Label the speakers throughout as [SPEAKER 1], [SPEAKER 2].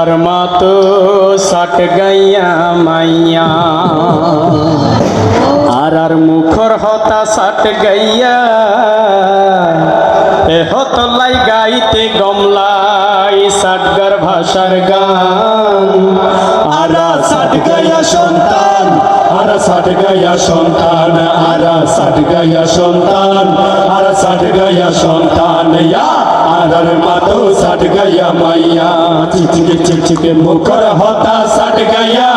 [SPEAKER 1] আর মাতো সাট গাইয়া মাইয়া। আর মুখর হতা সাট গাইয়া, এ হতলাই গাইতে গমলাই সাটগার ভাষার গান।
[SPEAKER 2] আরা সাট গায়া সন্তান, আরা সাট গায়া সন্তান, আরা সাট গায়া সন্তান, আরা সাট গায়া সন্তান। আরার মাতো সাট গায়া মাইয়া। চিচিকে চিচিকে মুখর হতা সাট গায়া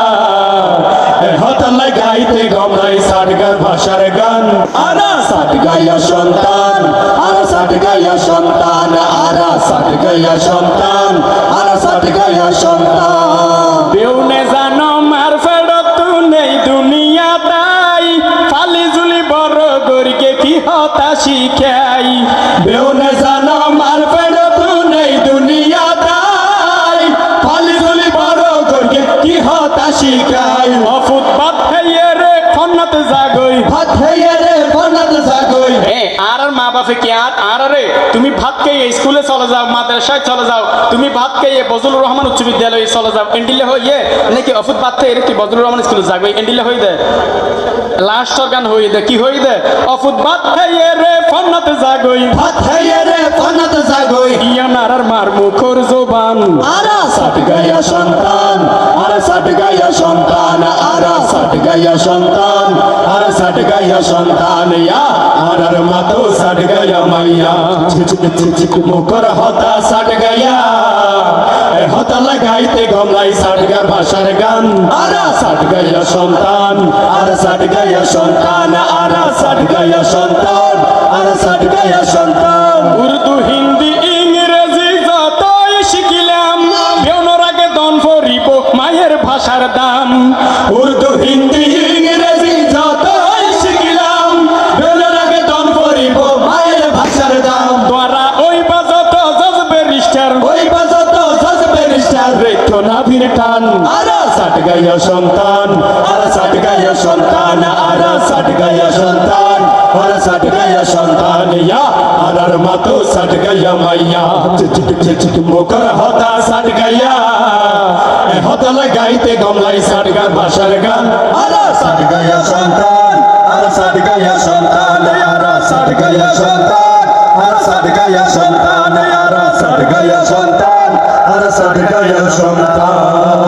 [SPEAKER 2] হত লাগাইতে গমলাই সাট গার ভাষার গান। আরা সাট গায়া সন্তান আরা সাট গায়া সন্তান আরা সাট গায়া সন্তান আরা সাট গায়া সন্তান।
[SPEAKER 1] বেউনে জানো মার ফেরত নেই দুনিয়া তাই ফালি জুলি বড় গরিকে কি হতা শিখাই
[SPEAKER 2] বেউনে জানো মার শিখাই
[SPEAKER 1] অফুত বাদ খাইয়ে রে ফন্নাত জাগই।
[SPEAKER 2] ভাত হইয়ে রে বনাত জাগই।
[SPEAKER 1] এ আর আর মা বাপে কি আর? আর রে তুমি ভাত খেয়ে স্কুলে চলে যাও মাদ্রাসায় চলে যাও। তুমি ভাত খেয়ে বজলুর রহমান উচ্চ বিদ্যালয়ে চলে যাও। এন্ডিলে হইয়ে নাকি অফুত ভাত খেয়ে কি বজলুর রহমান স্কুলে যাবে এন্ডিলে হই দে। লাস্টর গান হই দে কি হই দে? অফুত ভাত খাইয়ে রে ফন্নাত জাগই।
[SPEAKER 2] ভাত হইয়ে রে বনাত জাগই।
[SPEAKER 1] ইয়ান আর আর মার মুখর জোবান।
[SPEAKER 2] আরা সাট গায়া সন্তান। আরা সাট সন্তান আরা সাট গায়া সন্তান আরা সাট গায়া সন্তান ইয়া আরার মাতো সাট গায়া মাইয়া ছিচক ছিচক মুখর হতা সাট গায়া হতা লাগাইতে গমলাই সাট গা ভাষার গান আরা সাট গায়া সন্তান আরা সাট গায়া সন্তান আরা সাট গায়া সন্তান আরা সাট গায়া সন্তান
[SPEAKER 1] মায়ের ভাষার দাম
[SPEAKER 2] উর্দু হিন্দি ইংরেজি যতই শিখিলাম বেলের আগে দন করিব মায়ের ভাষার দাম
[SPEAKER 1] দ্বারা ওই বাজত জজবে রিস্টার
[SPEAKER 2] ওই বাজত সজ ব্যারিস্টার রেখো না টান আরা সাট গায়া সন্তান আরা সাট গায়া সন্তান আরা সাট গায়া সন্তান আরা সাট গায়া সন্তান ইয়া আরার মাতো সাট গায়া মাইয়া চিচিক চিচিক মুখর হতা সাট গায়া এ গাইতে গমলাই সাট গা। ভাষার গান সন্তান।